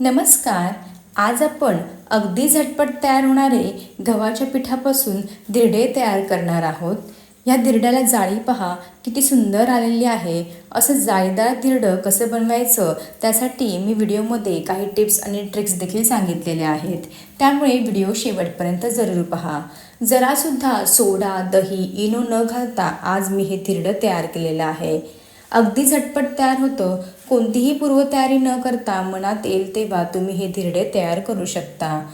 नमस्कार आज आपण अगदी झटपट तयार होणारे गव्हाच्या पिठापासून धिरडे तयार करणार आहोत. या धिरड्याला जाळी पहा किती सुंदर आलेली आहे. असं जाळीदार धिरडं कसं बनवायचं त्यासाठी मी व्हिडिओमध्ये काही टिप्स आणि ट्रिक्स देखील सांगितलेल्या आहेत. त्यामुळे व्हिडिओ शेवटपर्यंत जरूर पहा. जरासुद्धा सोडा दही इनो न घालता आज मी हे धिरडं तयार केलेलं आहे. अगदी झटपट तयार होतं. कोणतीही पूर्वतयारी न करता मनात येईल तेव्हा तुम्ही हे धिरडे तयार करू शकता.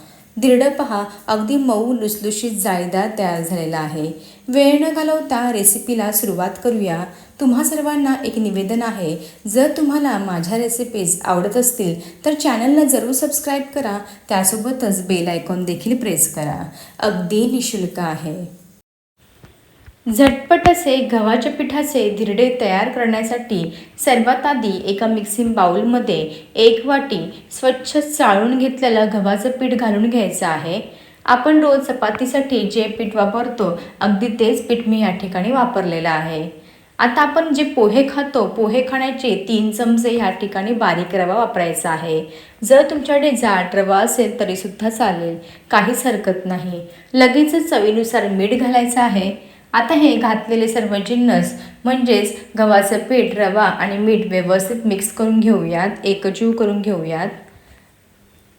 धिरडं पहा अगदी मऊ लुसलुशीत जाळीदार तयार झालेला आहे. वेळ न घालवता रेसिपीला सुरुवात करूया. तुम्हा सर्वांना एक निवेदन आहे. जर तुम्हाला माझ्या रेसिपीज आवडत असतील तर चॅनलला जरूर सबस्क्राईब करा. त्यासोबतच बेल आयकॉन देखील प्रेस करा. अगदी निशुल्क आहे. झटपट असे गव्हाच्या पिठाचे धिरडे तयार करण्यासाठी सर्वात आधी एका मिक्सिंग बाउलमध्ये एक वाटी स्वच्छ चाळून घेतलेलं गव्हाचं पीठ घालून घ्यायचं आहे. आपण रोज चपातीसाठी जे पीठ वापरतो अगदी तेच पीठ मी या ठिकाणी वापरलेलं आहे. आता आपण जे पोहे खातो पोहे खाण्याचे तीन चमचे ह्या ठिकाणी बारीक रवा वापरायचा आहे. जर तुमच्याकडे जाड रवा असेल तरीसुद्धा चालेल काहीच हरकत नाही. लगेचच चवीनुसार मीठ घालायचं आहे. आता हे घातलेले सर्व जिन्नस म्हणजेच गव्हाचं पीठ रवा आणि मीठ व्यवस्थित मिक्स करून घेऊयात एकजीव करून घेऊयात.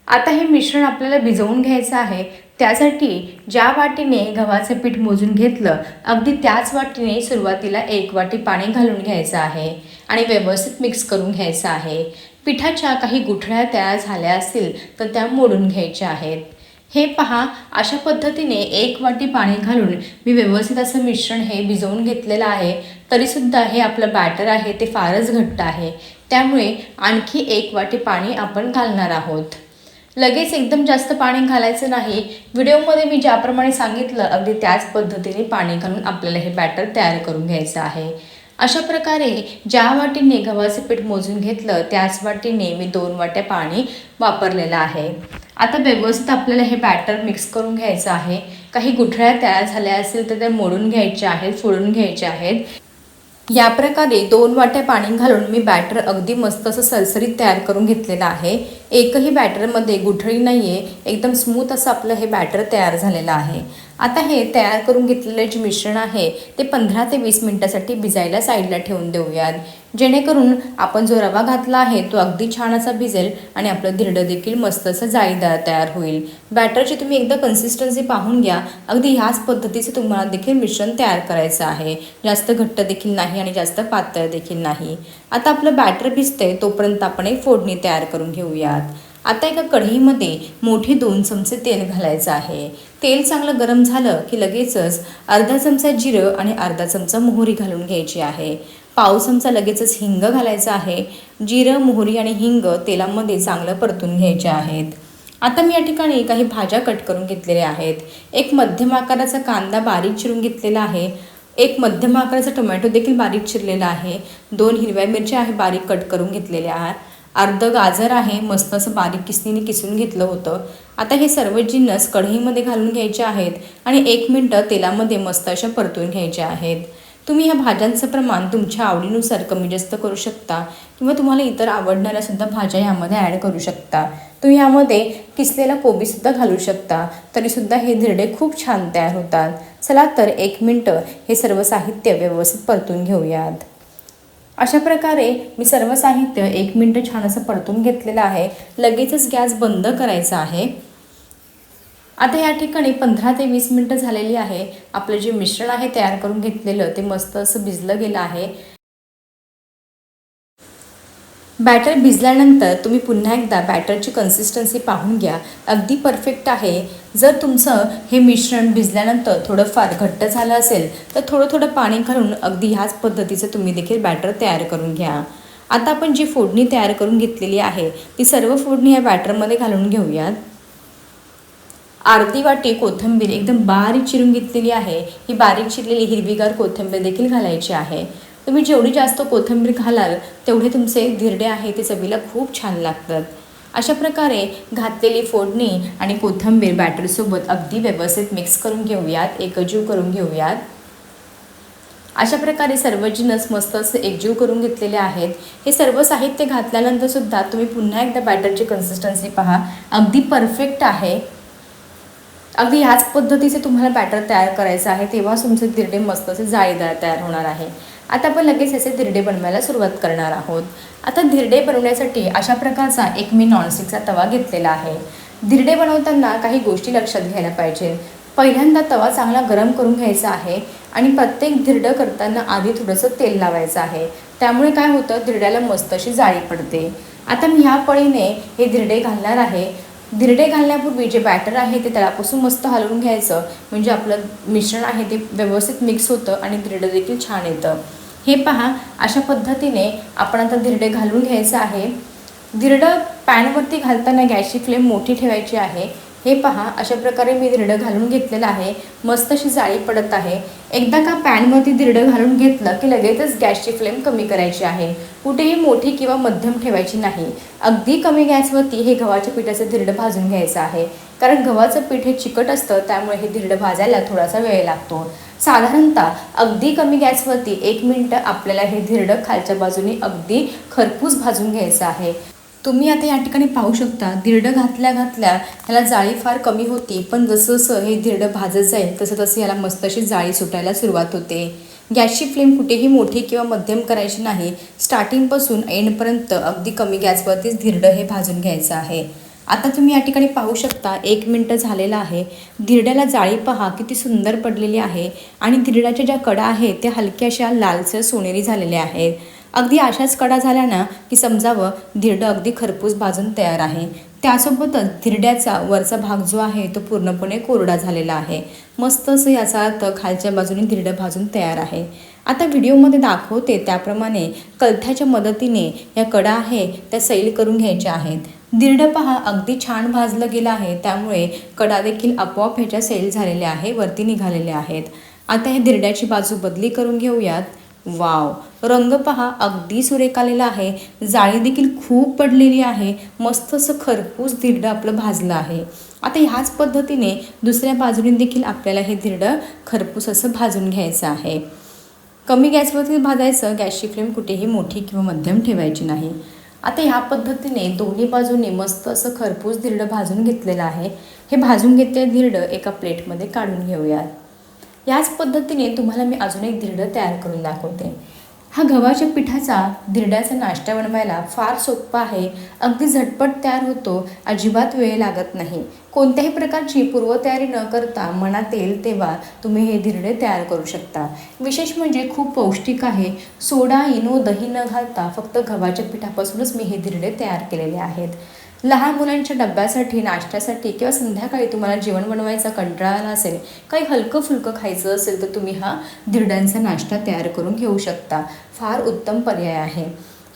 आता हे मिश्रण आपल्याला भिजवून घ्यायचं आहे. त्यासाठी ज्या वाटीने गव्हाचं पीठ मोजून घेतलं अगदी त्याच वाटीने सुरुवातीला एक वाटी पाणी घालून घ्यायचं आहे आणि व्यवस्थित मिक्स करून घ्यायचं आहे. पिठाच्या काही गुठळ्या तयार झाल्या असतील तर त्या मोडून घ्यायच्या आहेत. हे पहा अशा पद्धतीने एक वाटी पाणी घालून मी व्यवस्थित असं मिश्रण हे भिजवून घेतलेलं आहे. तरीसुद्धा हे आपलं बॅटर आहे ते फारच घट्ट आहे. त्यामुळे आणखी एक वाटी पाणी आपण घालणार आहोत. लगेच एकदम जास्त पाणी घालायचं नाही. व्हिडिओमध्ये मी ज्याप्रमाणे सांगितलं अगदी त्याच पद्धतीने पाणी घालून आपल्याला हे बॅटर तयार करून घ्यायचं आहे. अशा प्रकारे ज्या वाटीने गव्हाचं पीठ मोजून घेतलं त्याच वाटीने मी दोन वाट्या पाणी वापरलेलं आहे. आता व्यवस्थित आपल्याला हे बॅटर मिक्स करून घ्यायचं आहे. काही गुठळ्या तयार झाल्या असतील तर त्या मोडून घ्यायच्या आहेत फोडून घ्यायच्या आहेत. या प्रकारे दोन वाट्या पाणी घालून मी बॅटर अगदी मस्त असं सरसरीत तयार करून घेतलेलं आहे. एकही बॅटरमध्ये गुठळी नाही आहे एकदम स्मूथ असं आपलं हे बॅटर तयार झालेलं आहे. आता हे तयार करून घेतलेलं जे मिश्रण आहे ते पंधरा ते वीस मिनटासाठी भिजायला साईडला ठेवून देऊयात. जेणेकरून आपण जो रवा घातला आहे तो अगदी छान असा भिजेल आणि आपलं धिरडं देखील मस्त असं जाळीदार तयार होईल. बॅटरची तुम्ही एकदा कन्सिस्टन्सी पाहून घ्या. अगदी ह्याच पद्धतीचं तुम्हाला देखील मिश्रण तयार करायचं आहे. जास्त घट्ट देखील नाही आणि जास्त पातळ देखील नाही. आता आपलं बॅटर भिजतंय तोपर्यंत आपण एक फोडणी तयार करून घेऊयात. आता एका कढईमध्ये मोठे दोन चमचे तेल घालायचं आहे. तेल चांगलं गरम झालं की लगेचच अर्धा चमचा जिरं आणि अर्धा चमचा मोहरी घालून घ्यायची आहे. पाव चमचा लगेचच हिंग घालायचं आहे. जिरं मोहरी आणि हिंग तेलामध्ये चांगलं परतून घ्यायचे आहेत. आता मी या ठिकाणी काही भाज्या कट करून घेतलेल्या आहेत. एक मध्यम आकाराचा कांदा बारीक चिरून घेतलेला आहे. एक मध्यम आकाराचा टोमॅटो देखील बारीक चिरलेला आहे. दोन हिरव्या मिरच्या आहे बारीक कट करून घेतलेल्या. आहे अर्ध गाजर आहे मस्त असं बारीक किसणीने किसून घेतलं होतं. आता हे सर्व जिन्नस कढईमध्ये घालून घ्यायचे आहेत आणि एक मिनटं तेलामध्ये मस्त अशा परतून घ्यायच्या आहेत. तुम्ही ह्या भाज्यांचं प्रमाण तुमच्या आवडीनुसार कमी जास्त करू शकता किंवा तुम्हाला इतर आवडणाऱ्यासुद्धा भाज्या ह्यामध्ये ॲड करू शकता. तुम्ही ह्यामध्ये किसलेला कोबीसुद्धा घालू शकता. तरीसुद्धा हे धिरडे खूप छान तयार होतात. चला तर एक मिनटं हे सर्व साहित्य व्यवस्थित परतून घेऊयात. अशा प्रकारे मी सर्व साहित्य एक मिनटं छान असं परतून घेतलेलं आहे. लगेचच गॅस बंद करायचा आहे. आता या ठिकाणी पंधरा ते वीस मिनटं झालेली आहे. आपलं जे मिश्रण आहे तयार करून घेतलेलं ते मस्त असं भिजलं गेलं आहे. बॅटर भिजल्यानंतर तुम्ही पुन्हा एकदा बॅटरची कन्सिस्टन्सी पाहून घ्या. अगदी परफेक्ट आहे. जर तुमचं हे मिश्रण भिजल्यानंतर थोडंफार घट्ट झालं असेल तर थोडं थोडं पाणी घालून अगदी ह्याच पद्धतीचं तुम्ही देखील बॅटर तयार करून घ्या. आता आपण जी फोडणी तयार करून घेतलेली आहे ती सर्व फोडणी या बॅटरमध्ये घालून घेऊयात. अर्धी वाटी कोथिंबीर एकदम बारीक चिरून घेतलेली आहे. ही बारीक चिरलेली हिरवीगार कोथिंबीर देखील घालायची आहे. तुम्ही जेवढी जास्त कोथिंबीर घालाल तेवढे तुमचे धिरडे आहे ते चवीला खूप छान लागतात. अशा प्रकारे घातलेली फोडणी आणि कोथिंबीर बॅटरसोबत अगदी व्यवस्थित मिक्स करून घेऊयात एकजीव करून घेऊयात. अशा प्रकारे सर्व जिनस मस्त असे एकजीव करून घेतलेले आहेत हे सर्व साहित्य घातल्यानंतरसुद्धा तुम्ही पुन्हा एकदा बॅटरची कन्सिस्टन्सी पहा. अगदी परफेक्ट आहे. अगदी ह्याच पद्धतीचे तुम्हाला बॅटर तयार करायचं आहे तेव्हा तुमचे दिरडे मस्त असे जाळीदार तयार होणार आहे. आता आपण लगेच याचे धिरडे बनवायला सुरुवात करणार आहोत. आता धिरडे बनवण्यासाठी अशा प्रकारचा एक मी नॉनस्टिकचा तवा घेतलेला आहे. धिरडे बनवताना काही गोष्टी लक्षात घ्यायला पाहिजे. पहिल्यांदा तवा चांगला गरम करून घ्यायचा आहे आणि प्रत्येक धिरडं करताना आधी थोडंसं तेल लावायचं आहे. त्यामुळे काय होतं? धिरड्याला मस्त अशी जाळी पडते. आता मी ह्या पळीने हे धिरडे घालणार आहे. धिरडे घालण्यापूर्वी जे बॅटर आहे ते तळापासून मस्त हलवून घ्यायचं. म्हणजे आपलं मिश्रण आहे ते व्यवस्थित मिक्स होतं आणि धिरडं देखील छान येतं. हे पहा अशा पद्धतीने आपण आता धिरडे घालून घ्यायचं आहे. धिरडं पॅनवरती घालताना गॅसची फ्लेम मोठी ठेवायची आहे. हे पहा अशा प्रकारे मी धिरडं घालून घेतलेलं आहे. मस्त अशी जाळी पडत आहे. एकदा का पॅनमध्ये धिरडं घालून घेतलं की लगेचच गॅसची फ्लेम कमी करायची आहे. कुठेही मोठी किंवा मध्यम ठेवायची नाही. अगदी कमी गॅसवरती हे गव्हाच्या पिठाचं धिरडं भाजून घ्यायचं आहे. कारण गव्हाचं पीठ हे चिकट असतं त्यामुळे हे धिरडं भाजायला थोडासा वेळ लागतो. साधारणतः अगदी कमी गॅसवरती एक मिनटं आपल्याला हे धिरडं खालच्या बाजूने अगदी खरपूस भाजून घ्यायचं आहे. तुम्ही आता या ठिकाणी पाहू शकता धिरडं घातल्या घातल्या ह्याला जाळी फार कमी होती. पण जसं जसं हे धिरडं भाजत जाईल तसं तसं ह्याला मस्त अशी जाळी सुटायला सुरुवात होते. गॅसची फ्लेम कुठेही मोठी किंवा मध्यम करायची नाही. स्टार्टिंगपासून एंडपर्यंत अगदी कमी गॅसवरतीच धिरडं हे भाजून घ्यायचं आहे. आता तुम्ही या ठिकाणी पाहू शकता एक मिनटं झालेलं आहे. धिरड्याला जाळी पहा किती सुंदर पडलेली आहे. आणि धिरड्याच्या ज्या कडा आहेत त्या हलक्याशा लालसर सोनेरी झालेल्या आहेत. अगदी अशाच कडा झाल्या ना की समजावं धिरडं अगदी खरपूस भाजून तयार आहे. त्यासोबतच धिरड्याचा वरचा भाग जो आहे तो पूर्णपणे कोरडा झालेला आहे. मस्त असं याचा अर्थ खालच्या बाजूने धिरडं भाजून तयार आहे. आता व्हिडिओमध्ये दाखवते त्याप्रमाणे कलथ्याच्या मदतीने या कडा आहे त्या सैल करून घ्यायच्या आहेत. धिरडं पहा अगदी छान भाजलं गेलं आहे त्यामुळे कडा देखील आपोआप ह्याच्या सैल झालेल्या आहे वरती निघालेल्या आहेत. आता हे दिरड्याची बाजू बदली करून घेऊयात. वाव. रंग पहा अगदी सुरेख आलेला आहे. जाळी देखील खूप पडलेली आहे. मस्त असं खरपूस धिरडं आपलं भाजलं आहे. आता ह्याच पद्धतीने दुसऱ्या बाजूने देखील आपल्याला हे धिरडं खरपूस असं भाजून घ्यायचं आहे. कमी गॅसवरती भाजायचं गॅसची फ्लेम कुठेही मोठी किंवा मध्यम ठेवायची नाही. आता ह्या पद्धतीने दोन्ही बाजूने मस्त असं खरपूस धिरडं भाजून घेतलेलं आहे. हे भाजून घेतलेलं धिरडं एका प्लेटमध्ये काढून घेऊयात. याच पद्धतीने तुम्हाला मी अजून एक धिरडं तयार करून दाखवते. हा गव्हाच्या पिठाचा धिरड्याचा नाश्ता बनवायला फार सोप्पा आहे. अगदी झटपट तयार होतो. अजिबात वेळ लागत नाही. कोणत्याही प्रकारची पूर्वतयारी न करता मनात येईल तेव्हा तुम्ही हे धिरडे तयार करू शकता. विशेष म्हणजे खूप पौष्टिक आहे. सोडा इनो दही न घालता फक्त गव्हाच्या पिठापासूनच मी हे धिरडे तयार केलेले आहेत. लहान मुलांच्या डब्यासाठी नाश्त्यासाठी किंवा संध्याकाळी तुम्हाला जेवण बनवायचा कंटाळा आला असेल काही हलकं फुलकं खायचं असेल तर तुम्ही हा धिरड्यांचा नाश्ता तयार करून घेऊ शकता. फार उत्तम पर्याय आहे.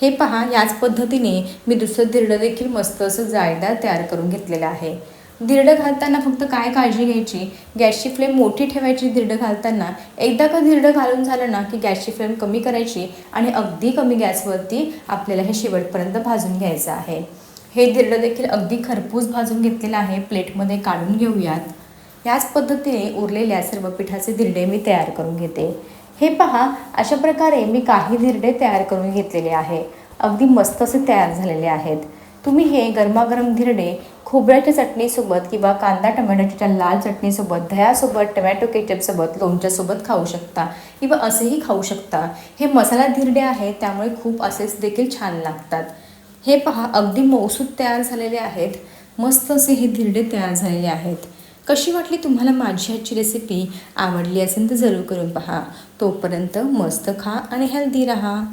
हे पहा याच पद्धतीने मी दुसरं धिरडं देखील मस्त असं जाळीदार तयार करून घेतलेलं आहे. धिरडं घालताना फक्त काय काळजी घ्यायची? गॅसची फ्लेम मोठी ठेवायची धिरडं घालताना? एकदा का धिरडं घालून झालं ना की गॅसची फ्लेम कमी करायची आणि अगदी कमी गॅसवरती आपल्याला हे शेवटपर्यंत भाजून घ्यायचं आहे. हे धिरडं देखील अगदी खरपूस भाजून घेतलेलं आहे. प्लेटमध्ये काढून घेऊयात. याच पद्धतीने उरलेल्या सर्व पिठाचे धिरडे मी तयार करून घेते. हे पहा अशा प्रकारे मी काही धिरडे तयार करून घेतलेले आहे. अगदी मस्त असे तयार झालेले आहेत. तुम्ही हे गरमागरम धिरडे खोबऱ्याच्या चटणीसोबत किंवा कांदा टमॅटोच्या लाल चटणीसोबत दह्यासोबत टमॅटो केचपसोबत लोणच्यासोबत खाऊ शकता किंवा असेही खाऊ शकता. हे मसाला धिरडे आहेत त्यामुळे खूप असेच देखील छान लागतात. हे पहा अगदी मौसूद तयार झालेले आहेत. मस्त असे हे धिरडे तयार झालेले आहेत. कशी वाटली तुम्हाला माझी आजची रेसिपी आवडली असेल तर जरूर करून पहा. तोपर्यंत मस्त खा आणि हेल्दी राहा.